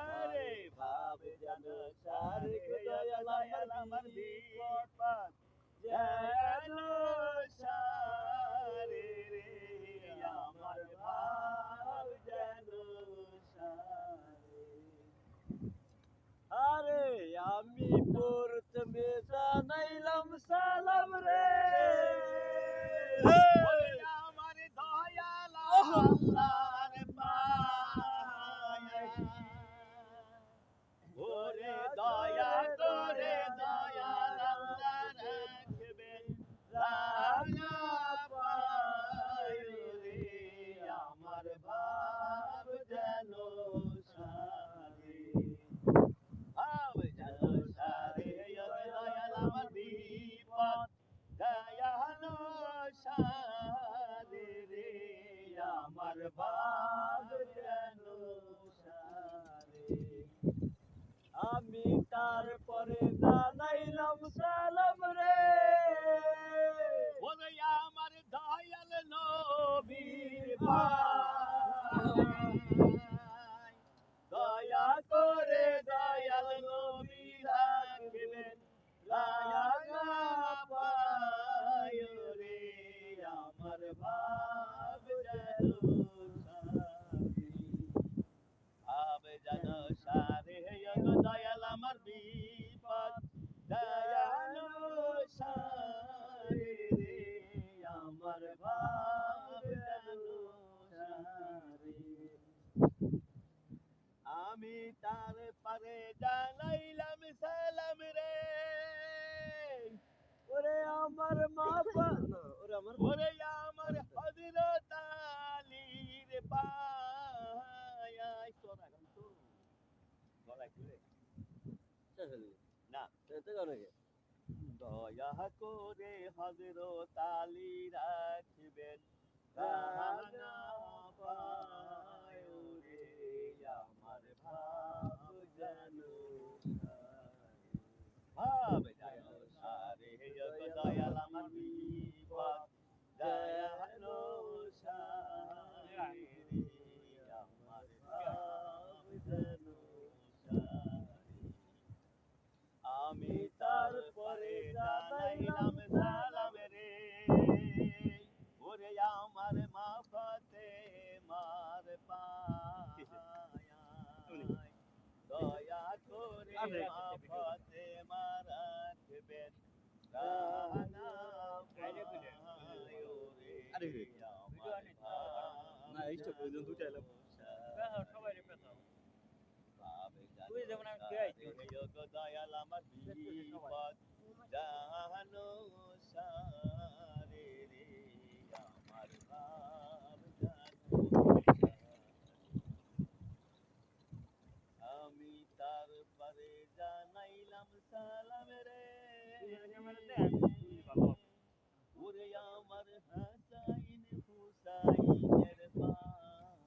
আরে ভাব জান সারে দয়াল আমার বিপদ যেন রে আমার যেন সারে। আমি তারপরে জানাইলাম সালাম রে। বলে আমার দয়াল নবীর ভাই দয়া করে দয়াল নবী রাখবেন লায়া পায় রে আমার ভাব যেন সাথী আবে যেন সারে গো দয়াল আমার বিপদ দয়ালু সারে রে আমার ভাব যেন সারে আমি তার পারে জানাইলাম সালাম রে। ওরে আমার মা ওরে আমার ওরে আমার হযরত আলীর পায়। তোরা গান তো। গলায় খুলে না। দয়া করে হযরত আলী রাখবেন। রানা পায় রে আমার ভাব যেন ভাব যেন সারে গো দয়াল আমার বিপদ দয়ালো সারে রে আমার ভাব যেন সারে আমি তারপরে জানাইলাম সালাম রে ওরে আমার মা ফতে মার পায় দয়া আমার না, এই প্রয়োজন দুইটা এলাম। সবাই তুই যেমন আমি দয়াল আমার বিপদ। জানো সারে রে আমার ভাব জানো আমি তার জানাইলাম সালাম রে। ওরে আমার হাসাইন হুসাইনের পায়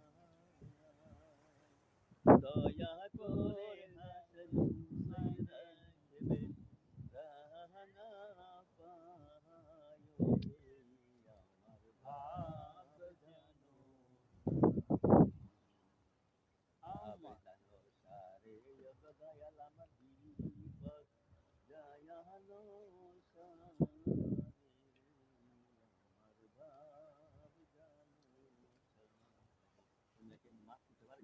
দয়া করে হাসন হুসাইন রাখবে রানা পায় রে আমার ভাব জানো আমার জানো সারে দয়াল আমার বিপদ দয়ালো সারে আমার ভাব জানো সারে মাছ দিতে পারি